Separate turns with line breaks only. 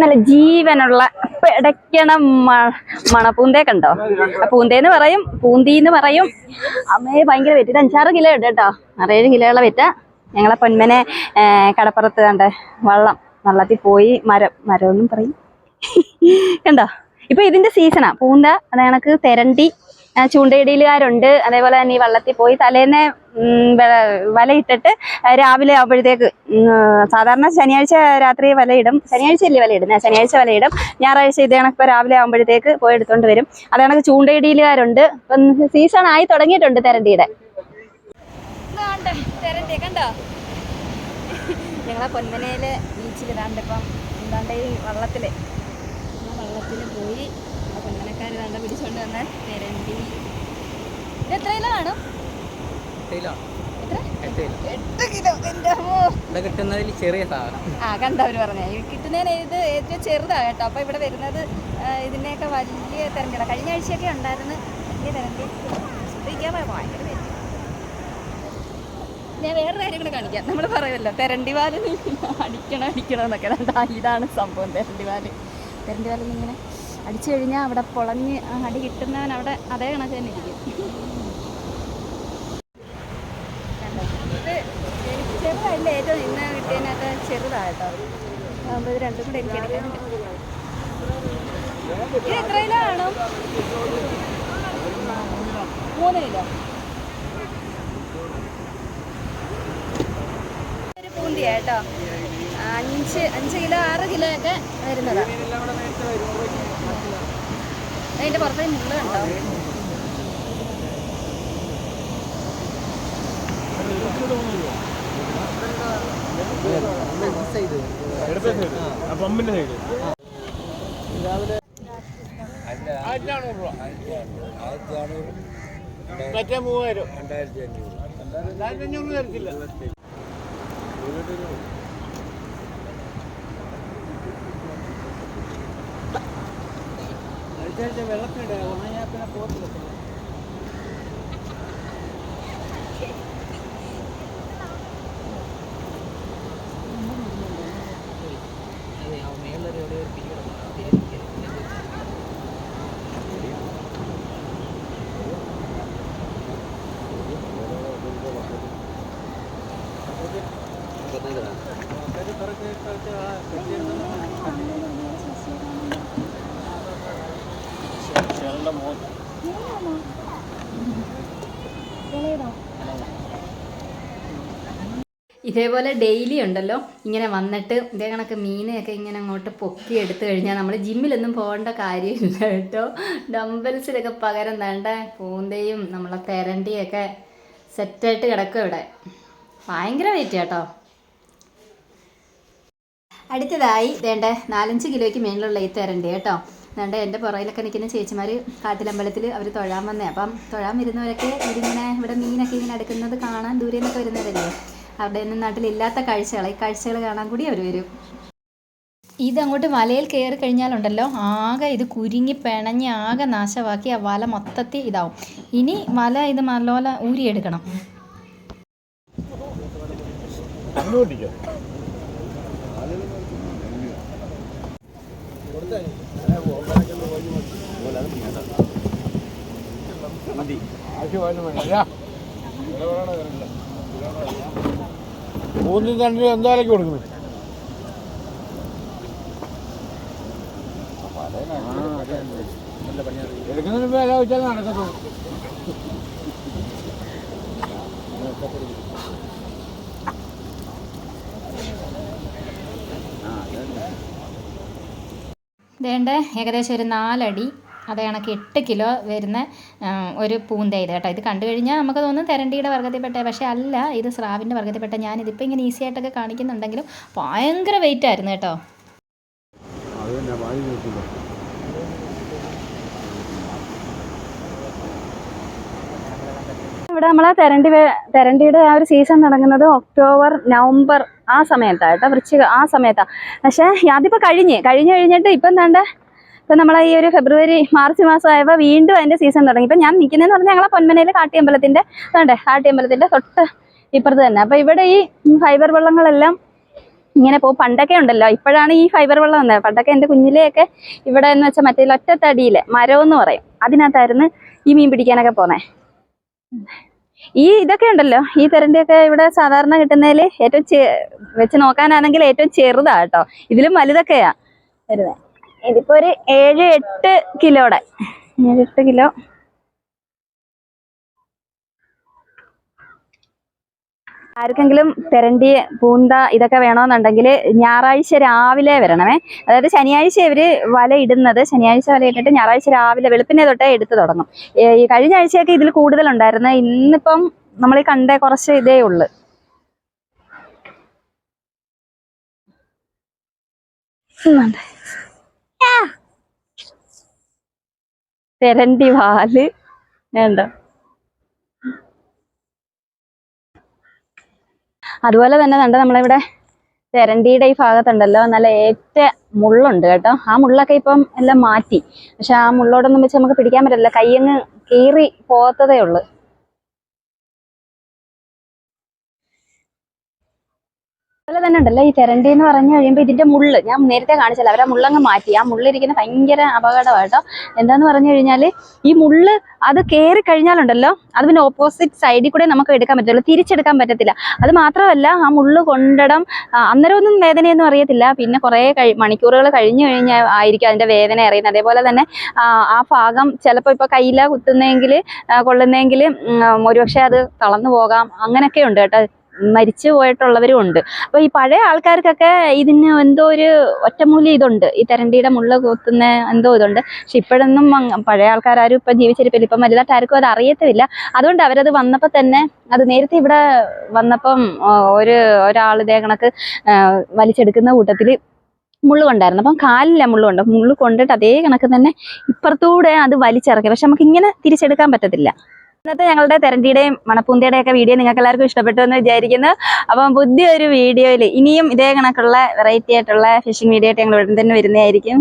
നല്ല ജീവനുള്ള പിടയ്ക്കണ മണപ്പൂന്തേ കണ്ടോ? പൂന്തേന്ന് പറയും പൂന്തിന്ന് പറയും. അമ്മയെ ഭയങ്കര വെറ്റ് ഇത് അഞ്ചാറ് കിലോ ഉണ്ട് കേട്ടോ. ആറേഴ് കിലോയുള്ള വെറ്റ ഞങ്ങളെ പൊന്മനെ കടപ്പുറത്ത് കണ്ട് വള്ളം വള്ളത്തിൽ പോയി മരം മരമൊന്നും പറയും. കണ്ടോ? ഇപ്പൊ ഇതിന്റെ സീസണാ പൂന്ത അത് കണക്ക് തെരണ്ടി ചൂണ്ടയിടയിലുകാരുണ്ട്. അതേപോലെ തന്നെ ഈ വള്ളത്തിൽ പോയി തലേന്നെ വലയിട്ടിട്ട് രാവിലെ ആകുമ്പോഴത്തേക്ക് സാധാരണ ശനിയാഴ്ച രാത്രി വലയിടും. ശനിയാഴ്ച അല്ലേ വലയിടുന്നത് ശനിയാഴ്ച വലയിടും. ഞായറാഴ്ച ഇത് കണക്ക് ഇപ്പൊ രാവിലെ ആകുമ്പോഴത്തേക്ക് പോയി എടുത്തോണ്ട് വരും. അത് കണക്ക് ചൂണ്ടയിടയിലുകാരുണ്ട്. ഇപ്പം സീസൺ ആയി തുടങ്ങിയിട്ടുണ്ട് തെരണ്ടിയുടെ. തെരണ്ടി കണ്ടോ? ഞങ്ങളെ പൊന്മനയിൽ ബീച്ചിൽ ഇതാണ്ട് ഇപ്പം എന്താണ്ട് ഈ വള്ളത്തിൽ വള്ളത്തിൽ പോയി പിടിച്ചോണ്ട് വന്ന തെരണ്ടി. ഇത് എത്ര കിലോ എത്ര? എട്ട് കിലോ. എന്റെ അമ്മോ.
ഇവിടെ കിട്ടുന്നതിൽ ചെറിയ സാധനം.
ആ കണ്ടവർ പറഞ്ഞ. കിട്ടുന്നതിന് ഇത് ഏറ്റവും ചെറുതാണ് കേട്ടോ. അപ്പോൾ ഇവിടെ വരുന്നത് ഇതിനെയൊക്കെ വലിയ തിരണ്ടികളാണ് കഴിഞ്ഞ ആഴ്ചയൊക്കെ ഉണ്ടായിരുന്നു വലിയ തെരഞ്ഞെടുപ്പ് ഭയങ്കര. ഞാൻ വേറെ കാര്യം കൂടെ കാണിക്കാം. നമ്മൾ പറയുമല്ലോ തെരണ്ടിവാലിന് അടിക്കണം അടിക്കണം എന്നൊക്കെ. ഇതാണ് സംഭവം തെരണ്ടിവാൽ തെരണ്ടിവാലിൽ ഇങ്ങനെ അടിച്ചു കഴിഞ്ഞാൽ അവിടെ പൊളഞ്ഞ് അടി കിട്ടുന്നവൻ അവിടെ അതേ കണക്ക് തന്നെ ഇരിക്കും. ചെറുതല്ല ഏറ്റവും ഇന്ന് കിട്ടിയതിനകത്ത് ചെറുതായിട്ടോ ഇത് രണ്ടും കൂടെ എനിക്ക് എടുക്കാനുണ്ട് ഇത് എത്ര കിലോ മൂന്ന് കിലോ. ഒരു പൂന്തിയാ കേട്ടോ അഞ്ച് അഞ്ച് കിലോ ആറ് കിലോ ഒക്കെ വരുന്നതാ. അതിന്റെ പുറത്തെ മുള്ള ഉണ്ടോ
പമ്പിന്റെ സൈഡ് മറ്റേ മൂവായിരം രണ്ടായിരത്തി അഞ്ഞൂറ് തരത്തില്ല
इधर डेवलपमेंट है। वहाँ यहाँ पे ना बहुत लोग करते करते करते പിരിയുടെ
ഇതേപോലെ ഡെയിലി ഉണ്ടല്ലോ. ഇങ്ങനെ വന്നിട്ട് ഇതേ കണക്ക് മീനെയൊക്കെ ഇങ്ങനെ അങ്ങോട്ട് പൊക്കി എടുത്തു കഴിഞ്ഞാൽ നമ്മൾ ജിമ്മിലൊന്നും പോകേണ്ട കാര്യമില്ല കേട്ടോ. ഡംബൽസിലൊക്കെ പകരം വേണ്ട? പൂന്തയും നമ്മളെ തെരണ്ടിയൊക്കെ സെറ്റായിട്ട് കിടക്കും ഇവിടെ. ഭയങ്കര വെയിറ്റ് കേട്ടോ അടുത്തതായി വേണ്ട നാലഞ്ച് കിലോയ്ക്ക് മേളിലുള്ള ഈ തെരണ്ടി കേട്ടോ. വേണ്ട എന്റെ പുറകിലൊക്കെ നിൽക്കുന്ന ചേച്ചിമാർ കാട്ടിലമ്പലത്തിൽ അവർ തൊഴാൻ വന്നേ. അപ്പം തൊഴാൻ വരുന്നവരൊക്കെ ഇവരിങ്ങനെ ഇവിടെ മീനൊക്കെ ഇങ്ങനെ എടുക്കുന്നത് കാണാൻ ദൂരെ നിന്നൊക്കെ വരുന്നവരല്ലേ? അവിടെ ഒന്നും നാട്ടിലില്ലാത്ത കാഴ്ചകൾ ഈ കാഴ്ചകൾ കാണാൻ കൂടി അവർ വരും. ഇത് അങ്ങോട്ട് വലയിൽ കയറി കഴിഞ്ഞാലുണ്ടല്ലോ ആകെ ഇത് കുരുങ്ങി പിണഞ്ഞ് ആകെ നാശമാക്കി ആ വല മൊത്തത്തിൽ ഇതാവും. ഇനി വല ഇത് നല്ലോല ഊരിയെടുക്കണം.
അങ്ങോട്ടിക്കോ മൂന്ന് തണ്ടിന് എന്താ വിലക്ക് കൊടുക്കുന്നു എടുക്കുന്നതിന് വില വെച്ചാൽ നടക്കത്തുള്ളൂ.
വേണ്ട ഏകദേശം ഒരു നാലടി അത് കണക്ക് എട്ട് കിലോ വരുന്ന ഒരു പൂന്ത ഇത് കേട്ടോ. ഇത് കണ്ടു കഴിഞ്ഞാൽ നമുക്ക് തോന്നും തെരണ്ടിയുടെ വർഗത്തിൽപ്പെട്ട പക്ഷേ അല്ല ഇത് സ്രാവിന്റെ വർഗത്തിൽപ്പെട്ട ഞാനിതിപ്പോൾ ഇങ്ങനെ ഈസി ആയിട്ടൊക്കെ കാണിക്കുന്നുണ്ടെങ്കിലും ഭയങ്കര വെയിറ്റ് ആയിരുന്നു കേട്ടോ
അത് തന്നെ വാങ്ങി നോക്കില്ല
ഇവിടെ നമ്മളെ തെരണ്ടി തെരണ്ടിയുടെ ആ ഒരു സീസൺ തുടങ്ങുന്നത് ഒക്ടോബർ നവംബർ ആ സമയത്താണ് കേട്ടോ വൃശ്ചിക ആ സമയത്താണ് പക്ഷേ അതിപ്പോൾ കഴിഞ്ഞ് കഴിഞ്ഞ് കഴിഞ്ഞിട്ട് ഇപ്പം എന്താണ്ട്? ഇപ്പം നമ്മളെ ഈ ഒരു ഫെബ്രുവരി മാർച്ച് മാസം ആയപ്പോൾ വീണ്ടും അതിന്റെ സീസൺ തുടങ്ങി. ഇപ്പം ഞാൻ നിൽക്കുന്നതെന്ന് പറഞ്ഞാൽ ഞങ്ങളെ പൊന്മനയിൽ കാട്ടിയമ്പലത്തിന്റെ വേണ്ടേ കാട്ടിയമ്പലത്തിന്റെ തൊട്ട് ഇപ്പുറത്ത് തന്നെ. അപ്പോൾ ഇവിടെ ഈ ഫൈബർ വെള്ളങ്ങളെല്ലാം ഇങ്ങനെ പോകും പണ്ടൊക്കെ ഉണ്ടല്ലോ. ഇപ്പോഴാണ് ഈ ഫൈബർ വെള്ളം വന്നത്. പണ്ടൊക്കെ എന്റെ കുഞ്ഞിലെയൊക്കെ ഇവിടെ എന്ന് വെച്ചാൽ മറ്റേ ഒറ്റത്തടിയിലെ മരം എന്ന് പറയും. അതിനകത്തായിരുന്നു ഈ മീൻ പിടിക്കാനൊക്കെ പോന്നെ. ഈ ഇതൊക്കെ ഉണ്ടല്ലോ. ഈ തരണ്ടിയൊക്കെ ഇവിടെ സാധാരണ കിട്ടുന്നതിൽ ഏറ്റവും വെച്ച് നോക്കാനാണെങ്കിൽ ഏറ്റവും ചെറുതാ കേട്ടോ. ഇതിലും വലുതൊക്കെയാ. വരുന്നത് ഇതിപ്പോ ഒരു ഏഴ് എട്ട് കിലോടെ. ഏഴ് എട്ട് കിലോ. ആർക്കെങ്കിലും തെരണ്ടി പൂന്ത ഇതൊക്കെ വേണമെന്നുണ്ടെങ്കിൽ ഞായറാഴ്ച രാവിലെ വരണമേ. അതായത് ശനിയാഴ്ച ഇവർ വല ഇടുന്നത് ശനിയാഴ്ച വല ഇട്ടിട്ട് ഞായറാഴ്ച രാവിലെ വെളുപ്പിനെ തൊട്ടേ എടുത്തു തുടങ്ങും. ഈ കഴിഞ്ഞ ആഴ്ചയൊക്കെ ഇതിൽ കൂടുതലുണ്ടായിരുന്നു. ഇന്നിപ്പം നമ്മൾ ഈ കണ്ട കുറച്ച് ഇതേ ഉള്ളു. തെരണ്ടി വാൽ. വേണ്ട. അതുപോലെ തന്നെ കണ്ട നമ്മളിവിടെ തെരണ്ടിയുടെ ഈ ഭാഗത്തുണ്ടല്ലോ. നല്ല ഏറ്റ മുള്ളുണ്ട് കേട്ടോ. ആ മുള്ളൊക്കെ ഇപ്പം എല്ലാം മാറ്റി. പക്ഷെ ആ മുള്ളോടൊന്നും വെച്ച് നമുക്ക് പിടിക്കാൻ പറ്റില്ല. കയ്യങ്ങ് കീറി പോകത്തതേ ഉള്ളു. അതുപോലെ തന്നെ ഉണ്ടല്ലോ ഈ തെരണ്ടി എന്ന് പറഞ്ഞു കഴിയുമ്പോൾ ഇതിന്റെ മുള്ള്. ഞാൻ നേരത്തെ കാണിച്ചല്ലോ അവരെ മുള്ളങ്ങ് മാറ്റി. ആ മുള്ളിരിക്കുന്ന ഭയങ്കര അപകടമാട്ടോ എന്താന്ന് പറഞ്ഞു കഴിഞ്ഞാൽ ഈ മുള്ള് അത് കയറി കഴിഞ്ഞാലുണ്ടല്ലോ അത് പിന്നെ ഓപ്പോസിറ്റ് സൈഡിൽ കൂടെ നമുക്ക് എടുക്കാൻ പറ്റുള്ളൂ തിരിച്ചെടുക്കാൻ പറ്റത്തില്ല. അത് മാത്രമല്ല ആ മുള്ള് കൊണ്ടിടം അന്നേരം അന്നേരമൊന്നും വേദനയൊന്നും അറിയത്തില്ല. പിന്നെ കുറേ കഴി മണിക്കൂറുകൾ കഴിഞ്ഞു കഴിഞ്ഞാൽ ആയിരിക്കും അതിന്റെ വേദന അറിയുന്നത്. അതേപോലെ തന്നെ ആ ഭാഗം ചിലപ്പോൾ ഇപ്പോൾ കയ്യില കുത്തുന്നെങ്കിൽ കൊള്ളുന്നെങ്കിൽ ഒരുപക്ഷെ അത് തളർന്നു പോകാം. അങ്ങനെയൊക്കെ ഉണ്ട് കേട്ടോ. മരിച്ചു പോയിട്ടുള്ളവരും ഉണ്ട്. അപ്പൊ ഈ പഴയ ആൾക്കാർക്കൊക്കെ ഇതിന് എന്തോ ഒരു ഒറ്റമൂലി ഇതുണ്ട്. ഈ തെരണ്ടിയുടെ മുള്ള കൂത്തുന്ന എന്തോ ഇതുണ്ട്. പക്ഷെ ഇപ്പോഴൊന്നും പഴയ ആൾക്കാരും ഇപ്പൊ ജീവിച്ചിരിപ്പില്ല. ഇപ്പം വലുതായിട്ട് ആർക്കും അത് അറിയത്തില്ല അതുകൊണ്ട് അവരത് വന്നപ്പോൾ തന്നെ അത് നേരത്തെ ഇവിടെ വന്നപ്പം ഒരു ഒരാൾ ഇതേ കണക്ക് വലിച്ചെടുക്കുന്ന കൂട്ടത്തിൽ മുള്ളു കൊണ്ടായിരുന്നു. അപ്പം കാലില്ല മുള്ളു കൊണ്ട് മുള്ളു കൊണ്ടിട്ട് അതേ കണക്ക് തന്നെ ഇപ്പുറത്തൂടെ അത് വലിച്ചിറക്കി. പക്ഷെ നമുക്ക് ഇങ്ങനെ തിരിച്ചെടുക്കാൻ പറ്റത്തില്ല. ഇന്നത്തെ ഞങ്ങളുടെ തെരണ്ടിയുടെയും മണപ്പൂന്തയുടെയും ഒക്കെ വീഡിയോ നിങ്ങൾക്ക് എല്ലാവർക്കും ഇഷ്ടപ്പെട്ടു എന്ന് വിചാരിക്കുന്നു. അപ്പം പുതിയൊരു വീഡിയോയിൽ ഇനിയും ഇതേ കണക്കുള്ള വെറൈറ്റി ആയിട്ടുള്ള ഫിഷിംഗ് വീഡിയോ ആയിട്ട് ഞങ്ങൾ ഉടൻ തന്നെ വരുന്നതായിരിക്കും.